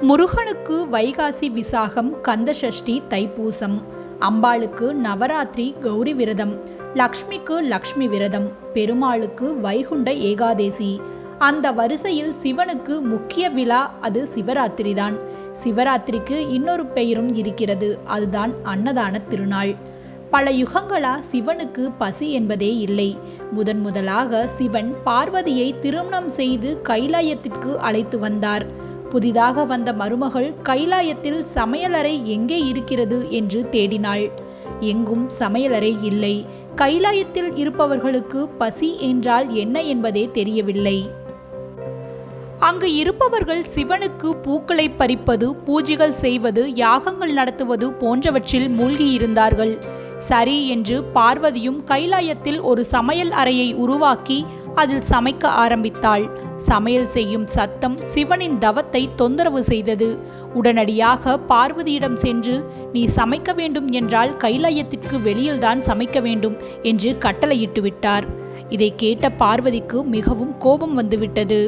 முருகனுக்கு வைகாசி விசாகம் கந்தசஷ்டி தைப்பூசம். அம்பாளுக்கு நவராத்திரி கௌரி விரதம். லக்ஷ்மிக்கு லக்ஷ்மி விரதம். பெருமாளுக்கு வைகுண்ட ஏகாதேசி. அந்த வரிசையில் சிவனுக்கு முக்கிய விழா அது சிவராத்திரி தான் சிவராத்திரிக்கு இன்னொரு பெயரும் இருக்கிறது அதுதான் அன்னதான திருநாள். பல யுகங்களா சிவனுக்கு பசி என்பதே இல்லை. முதன் முதலாக சிவன் பார்வதியை திருமணம் செய்து கைலாயத்திற்கு அழைத்து வந்தார். புதிதாக வந்த மருமகள் கைலாயத்தில் சமையலறை எங்கே இருக்கிறது என்று தேடினாள். எங்கும் சமையலறை இல்லை. கைலாயத்தில் இருப்பவர்களுக்கு பசி என்றால் என்ன என்பதே தெரியவில்லை. அங்கு இருப்பவர்கள் சிவனுக்கு பூக்களை பறிப்பது பூஜைகள் செய்வது யாகங்கள் நடத்துவது போன்றவற்றில் மூழ்கியிருந்தார்கள். சரி என்று பார்வதியும் கைலாயத்தில் ஒரு சமையல் அறையை உருவாக்கி அதில் சமைக்க ஆரம்பித்தாள். சமையல் செய்யும் சத்தம் சிவனின் தவத்தை தொந்தரவு செய்தது. உடனடியாக பார்வதியிடம் சென்று நீ சமைக்க வேண்டும் என்றால் கைலாயத்திற்கு வெளியில்தான் சமைக்க வேண்டும் என்று கட்டளையிட்டு விட்டார். இதை கேட்ட பார்வதிக்கு மிகவும் கோபம் வந்துவிட்டது.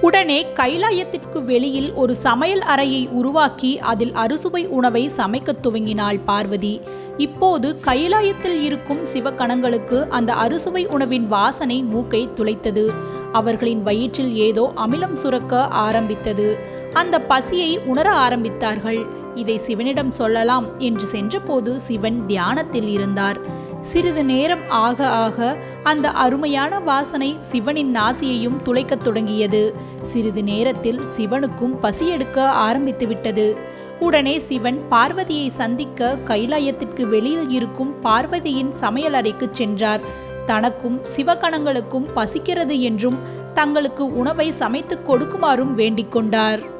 உடனே கைலாயத்திற்கு வெளியில் ஒரு சமையல் அறையை உருவாக்கி அதில் அறுசுவை உணவை சமைக்கத் துவங்கினாள் பார்வதி. இப்போது கைலாயத்தில் இருக்கும் சிவகணங்களுக்கு அந்த அறுசுவை உணவின் வாசனை மூக்கை துளைத்தது. அவர்களின் வயிற்றில் ஏதோ அமிலம் சுரக்க ஆரம்பித்தது. அந்த பசியை உணர ஆரம்பித்தார்கள். இதை சிவனிடம் சொல்லலாம் என்று சென்றபோது சிவன் தியானத்தில் இருந்தார். சிறிது நேரம் ஆக ஆக அந்த அருமையான வாசனை சிவனின் நாசியையும் துளைக்கத் தொடங்கியது. சிறிது நேரத்தில் சிவனுக்கும் பசியெடுக்க ஆரம்பித்துவிட்டது உடனே சிவன் பார்வதியை சந்திக்க கைலாயத்திற்கு வெளியில் இருக்கும் பார்வதியின் சமையலறைக்கு சென்றார். தனக்கும் சிவகணங்களுக்கும் பசிக்கிறது என்றும் தங்களுக்கு உணவை சமைத்துக் கொடுக்குமாறும் வேண்டிக் கொண்டார்.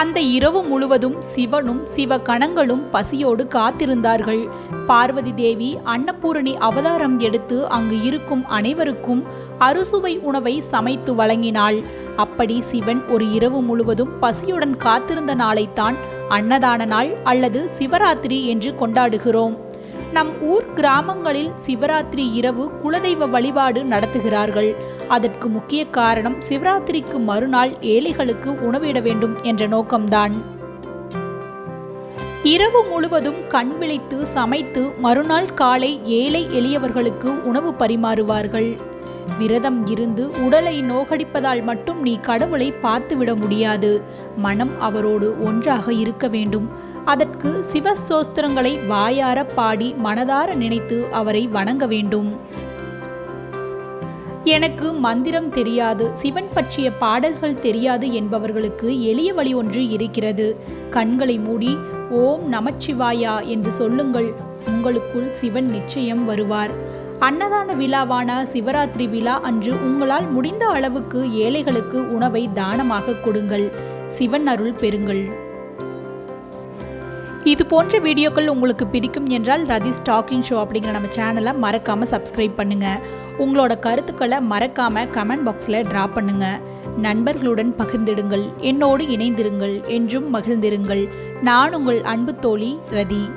அந்த இரவு முழுவதும் சிவனும் சிவ கணங்களும் பசியோடு காத்திருந்தார்கள். பார்வதி தேவி அன்னபூரணி அவதாரம் எடுத்து அங்கு இருக்கும் அனைவருக்கும் அறுசுவை உணவை சமைத்து வழங்கினாள். அப்படி சிவன் ஒரு இரவு முழுவதும் பசியுடன் காத்திருந்த நாளைத்தான் அன்னதான நாள் அல்லது சிவராத்திரி என்று கொண்டாடுகிறோம். நம் ஊர் கிராமங்களில் சிவராத்திரி இரவு குலதெய்வ வழிபாடு நடத்துகிறார்கள். அதற்கு முக்கிய காரணம் சிவராத்திரிக்கு மறுநாள் ஏழைகளுக்கு உணவிட வேண்டும் என்ற நோக்கம்தான். இரவு முழுவதும் கண் விழித்து சமைத்து மறுநாள் காலை ஏழை எளியவர்களுக்கு உணவு பரிமாறுவார்கள். விரதம் இருந்து உடலை நோகடிப்பதால் மட்டும் நீ கடவுளை பார்த்துவிட முடியாது. மனம் அவரோடு ஒன்றாக இருக்க வேண்டும். அதற்கு சிவசோஸ்திரங்களை வாயார பாடி மனதார நினைத்து அவரை வணங்க வேண்டும். எனக்கு மந்திரம் தெரியாது சிவன் பற்றிய பாடல்கள் தெரியாது என்பவர்களுக்கு எளிய வழி ஒன்று இருக்கிறது. கண்களை மூடி ஓம் நமச்சிவாயா என்று சொல்லுங்கள். உங்களுக்குள் சிவன் நிச்சயம் வருவார். அன்னதான விழாவான சிவராத்திரி விழா அன்று உங்களால் முடிந்த அளவுக்கு ஏழைகளுக்கு உணவை தானமாக கொடுங்கள். சிவன் அருள் பெறுங்கள். இது போன்ற வீடியோக்கள் உங்களுக்கு பிடிக்கும் என்றால் ரதி ஸ்டாக்கிங் ஷோ அப்படிங்கிற நம்ம சேனலை மறக்காமல் சப்ஸ்கிரைப் பண்ணுங்கள் உங்களோட கருத்துக்களை மறக்காமல் கமெண்ட் பாக்ஸில் ட்ரா பண்ணுங்கள் நண்பர்களுடன் பகிர்ந்திடுங்கள். என்னோடு இணைந்திருங்கள். என்றும் மகிழ்ந்திருங்கள். நான் உங்கள் அன்பு தோழி ரதி.